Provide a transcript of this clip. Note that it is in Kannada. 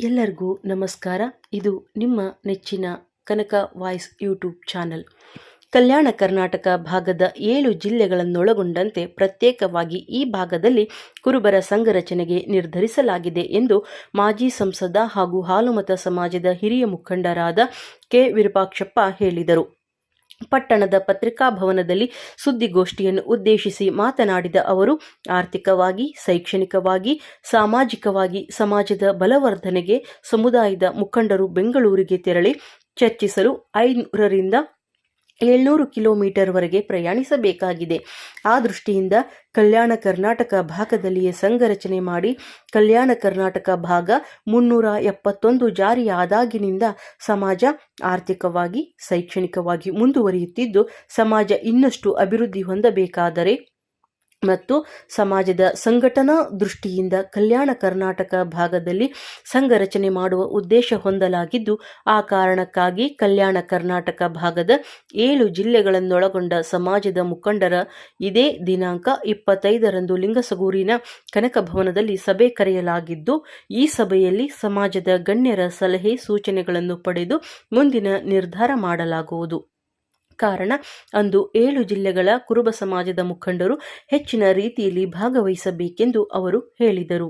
ಎಲ್ಲರಿಗೂ ನಮಸ್ಕಾರ. ಇದು ನಿಮ್ಮ ನೆಚ್ಚಿನ Kanaka voice YouTube channel. Kalyana Karnataka ಭಾಗದ ಏಳು ಜಿಲ್ಲೆಗಳನ್ನೊಳಗೊಂಡಂತೆ ಪ್ರತ್ಯೇಕವಾಗಿ ಈ ಭಾಗದಲ್ಲಿ ಕುರುಬರ ಸಂಘರಚನೆಗೆ ನಿರ್ಧರಿಸಲಾಗಿದೆ ಎಂದು ಮಾಜಿ ಸಂಸದ ಹಾಗೂ ಹಾಲುಮತ ಸಮಾಜದ ಹಿರಿಯ ಮುಖಂಡರಾದ ಕೆ. ವಿರೂಪಾಕ್ಷಪ್ಪ ಹೇಳಿದರು. ಪಟ್ಟಣದ ಪತ್ರಿಕಾಭವನದಲ್ಲಿ ಸುದ್ದಿಗೋಷ್ಠಿಯನ್ನು ಉದ್ದೇಶಿಸಿ ಮಾತನಾಡಿದ ಅವರು, ಆರ್ಥಿಕವಾಗಿ, ಶೈಕ್ಷಣಿಕವಾಗಿ, ಸಾಮಾಜಿಕವಾಗಿ ಸಮಾಜದ ಬಲವರ್ಧನೆಗೆ ಸಮುದಾಯದ ಮುಖಂಡರು ಬೆಂಗಳೂರಿಗೆ ತೆರಳಿ ಚರ್ಚಿಸಲು ಐನೂರರಿಂದ ಏಳ್ನೂರು ಕಿಲೋಮೀಟರ್ವರೆಗೆ ಪ್ರಯಾಣಿಸಬೇಕಾಗಿದೆ. ಆ ದೃಷ್ಟಿಯಿಂದ ಕಲ್ಯಾಣ ಕರ್ನಾಟಕ ಭಾಗದಲ್ಲಿಯೇ ಸಂಘ ರಚನೆ ಮಾಡಿ, ಕಲ್ಯಾಣ ಕರ್ನಾಟಕ ಭಾಗ ಮುನ್ನೂರ ಎಪ್ಪತ್ತೊಂದು ಜಾರಿಯಾದಾಗಿನಿಂದ ಸಮಾಜ ಆರ್ಥಿಕವಾಗಿ, ಶೈಕ್ಷಣಿಕವಾಗಿ ಮುಂದುವರಿಯುತ್ತಿದ್ದು, ಸಮಾಜ ಇನ್ನಷ್ಟು ಅಭಿವೃದ್ಧಿ ಹೊಂದಬೇಕಾದರೆ ಮತ್ತು ಸಮಾಜದ ಸಂಘಟನಾ ದೃಷ್ಟಿಯಿಂದ ಕಲ್ಯಾಣ ಕರ್ನಾಟಕ ಭಾಗದಲ್ಲಿ ಸಂಘ ರಚನೆ ಮಾಡುವ ಉದ್ದೇಶ ಹೊಂದಲಾಗಿದ್ದು, ಆ ಕಾರಣಕ್ಕಾಗಿ ಕಲ್ಯಾಣ ಕರ್ನಾಟಕ ಭಾಗದ ಏಳು ಜಿಲ್ಲೆಗಳನ್ನೊಳಗೊಂಡ ಸಮಾಜದ ಮುಖಂಡರ ಇದೇ ದಿನಾಂಕ ಇಪ್ಪತ್ತೈದರಂದು ಲಿಂಗಸಗೂರಿನ ಕನಕ ಭವನದಲ್ಲಿ ಸಭೆ ಕರೆಯಲಾಗಿದ್ದು, ಈ ಸಭೆಯಲ್ಲಿ ಸಮಾಜದ ಗಣ್ಯರ ಸಲಹೆ ಸೂಚನೆಗಳನ್ನು ಪಡೆದು ಮುಂದಿನ ನಿರ್ಧಾರ ಮಾಡಲಾಗುವುದು. ಕಾರಣ ಅಂದು ಏಳು ಜಿಲ್ಲೆಗಳ ಕುರುಬ ಸಮಾಜದ ಮುಖಂಡರು ಹೆಚ್ಚಿನ ರೀತಿಯಲ್ಲಿ ಭಾಗವಹಿಸಬೇಕೆಂದು ಅವರು ಹೇಳಿದರು.